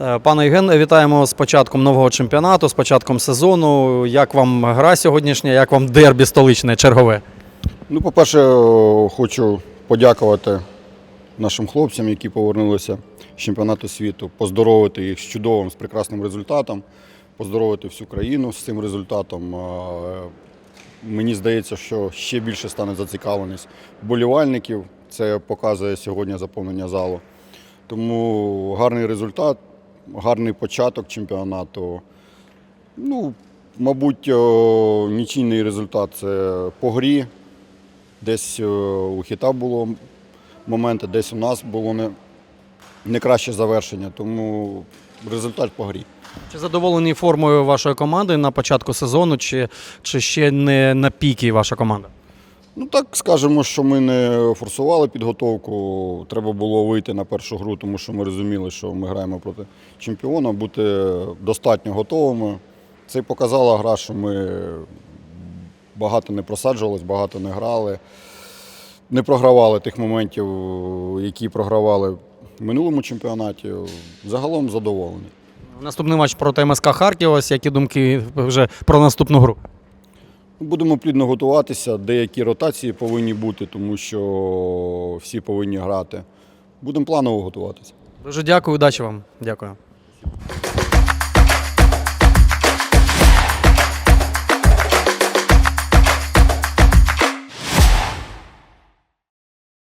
Е, Пане Євген, вітаємо з початком нового чемпіонату, з початком сезону. Як вам гра сьогоднішня, як вам дербі столичне, чергове? Ну, по-перше, е, хочу подякувати нашим хлопцям, які повернулися з чемпіонату світу, поздоровити їх з чудовим, з прекрасним результатом, поздоровити всю країну з цим результатом. Е, Мені здається, що ще більше стане зацікавленість вболівальників. Це показує сьогодні заповнення залу. Тому гарний результат, гарний початок чемпіонату. Ну, мабуть, о, нічийний результат це по грі. Десь е, у хіта було моменти, десь у нас було не, не краще завершення, тому результат по грі. Чи задоволені формою вашої команди на початку сезону, чи, чи ще не на пікі ваша команда? Ну так скажемо, що ми не форсували підготовку. Треба було вийти на першу гру, тому що ми розуміли, що ми граємо проти чемпіона, бути достатньо готовими. Це й показала гра, що ми багато не просаджувались, багато не грали, не програвали тих моментів, які програвали в минулому чемпіонаті. Загалом задоволені. Наступний матч проти МСК Харків. Ось які думки вже про наступну гру? Будемо плідно готуватися, деякі ротації повинні бути, тому що всі повинні грати. Будемо планово готуватися. Дуже дякую, удачі вам. Дякую.